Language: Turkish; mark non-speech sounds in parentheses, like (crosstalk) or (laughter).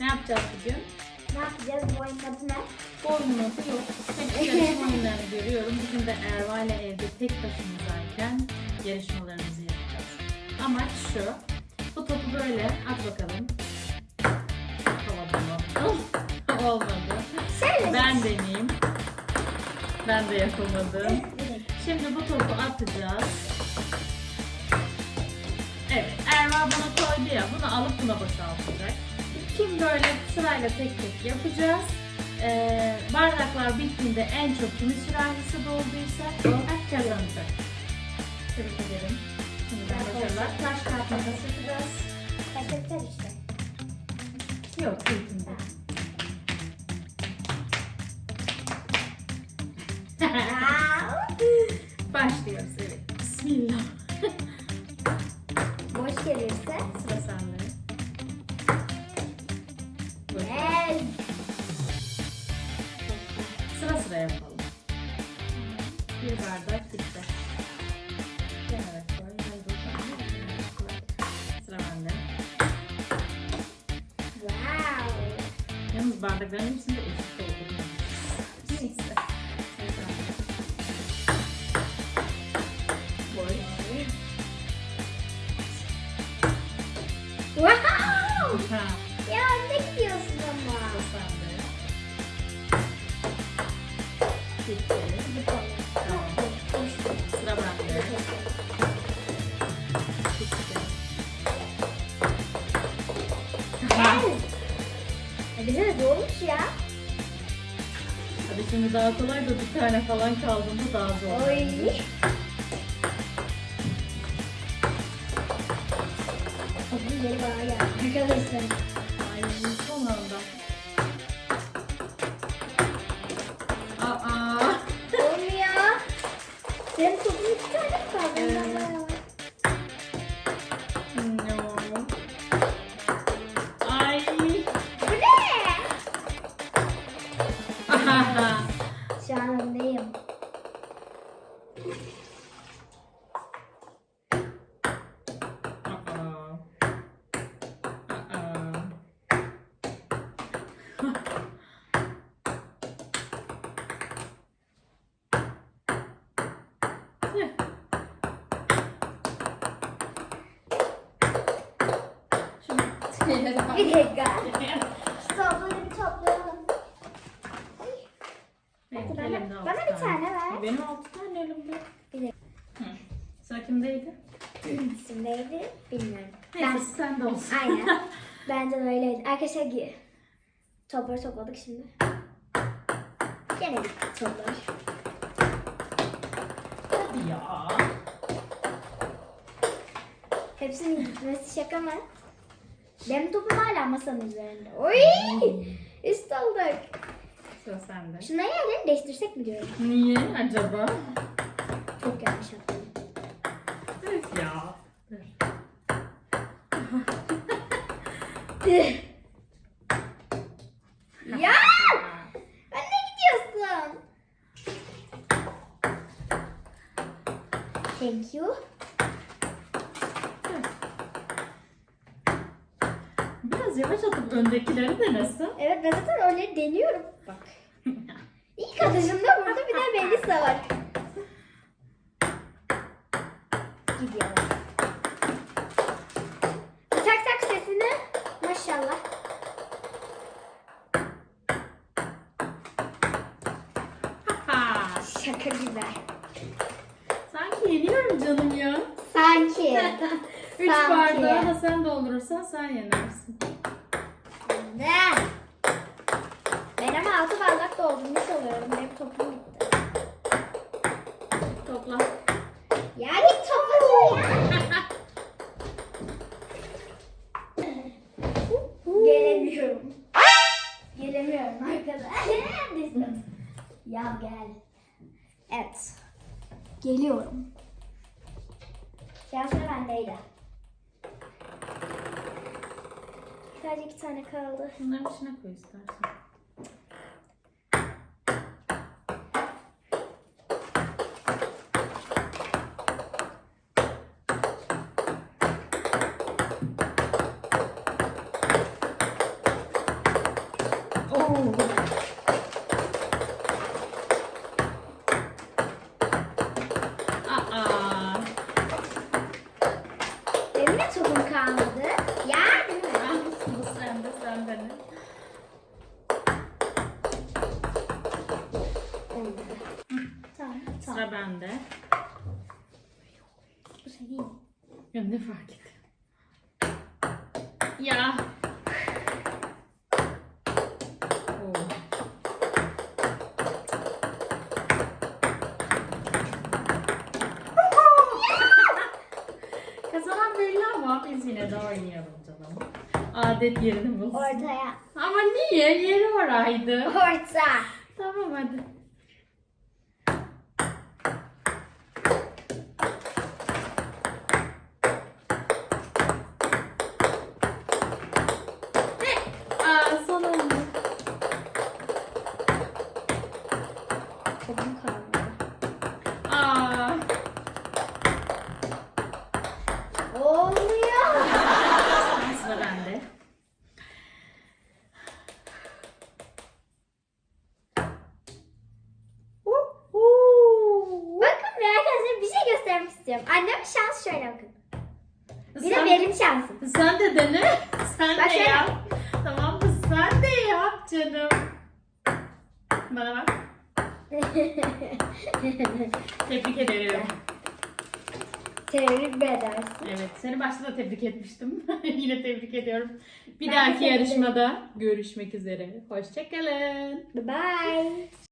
Ne yapacağız bugün? Ne yapacağız? Bu oyunun adı ne? Oyunun adı yok. Hep (laughs) yarışma oyunlarını görüyorum. Bugün de Erva ile evde tek başımızdayken yarışmalarımızı yapacağız. Amaç şu. Bu topu böyle at bakalım. Havada mı? Olmadı. Şöyle. Ben deneyeyim. Ben de yapamadım. Şimdi bu topu atacağız. Evet, Erva bana koydu ya, bunu alıp buna boşaltacak. Kim böyle sırayla tek tek yapacağız. Ee, bardaklar bittiğinde en çok kimin sürahisi dolduysa o kazanacak. Tebrik ederim. Şimdiden başarılar. Taş kağıt makas yapacağız. Kaçırtır işte. Yok, ilkinde. (laughs) Başlıyoruz, Gel. Sıra sıra yapalım. Bir bardak bitti. Kenara koy. Sıra bende. Wow. Yalnız bardakların hepsinde eşit oldu. Neyse. Wow. Ha, Ya ne gidiyorsun ama? sıra sende. Bitti. Tamam. Sıra bende. Bitti. Gel. Hadi ya. Şimdi daha kolay da bir tane falan kaldığında daha zor. Oy. Kapının yeri bana geldi arkadaşlar. Anda. Aa. Senin topun iki Bir dakika. Bir toplayalım. Benim elimde altı bana bir tane ver. Benim altı tane elimde. Bir dakika. Hı. Sıra kimdeydi? Üstündeydi. Bilmiyorum. Neyse Ben, sen de olsun. aynen. Bence de öyleydi. Arkadaşlar topları topladık şimdi. Gene toplar. Hadi ya. Hepsinin gitmesi şaka mı? Benim topum hala masanın üzerinde. Oy! Üst olduk. Sıra sende. Şunları yerlerini değiştirsek mi diyorum? Niye acaba? Çok yanlış yaptım. Öf ya. Dur. ya! Anne gidiyorsun. Thank you. Biraz yavaş atıp öndekileri denesin. Evet ben zaten öyle deniyorum. Bak. (laughs) İlk atışımda burada bir de Melisa var. Gidiyor. Tak tak sesini maşallah. Şaka güzel. Yeniyorum canım ya. Sanki. (laughs) Üç Sanki. bardağı da sen doldurursan sen yenersin. Ne? Ben ama altı bardak doldurmuş oluyorum. Benim topum bitti. Topla. Ya git topla ya. Gelemiyorum. Gelemiyorum arkadaşlar. ya gel. Evet. Geliyorum. Şanslı bendeydi. Sadece iki tane kaldı. Bunların içine koy istersen. Sıra bende. Bu senin. Ya ne fark ediyor? Ya. Oo. (laughs) Kazanan belli ama biz yine de oynayalım canım. Adet yerini bulsun. Ortaya. Ama niye? Yeri oraydı. Orta. Tamam hadi. Olmuyor. sıra bende. Bakın bir arkadaşlar bir şey göstermek istiyorum. Annemin şansı şöyle bakın. Bir de Sen- benim şansım. Sen de dene. Sen Bak de şöyle. yap. Tamam mı? Sen de yap canım. Bana bak. (laughs) Tebrik ederim. Tebrik edersin. Evet, seni başta da tebrik etmiştim. (laughs) Yine tebrik ediyorum. Bir Ben dahaki yarışmada görüşmek üzere. Hoşçakalın. Bye bye.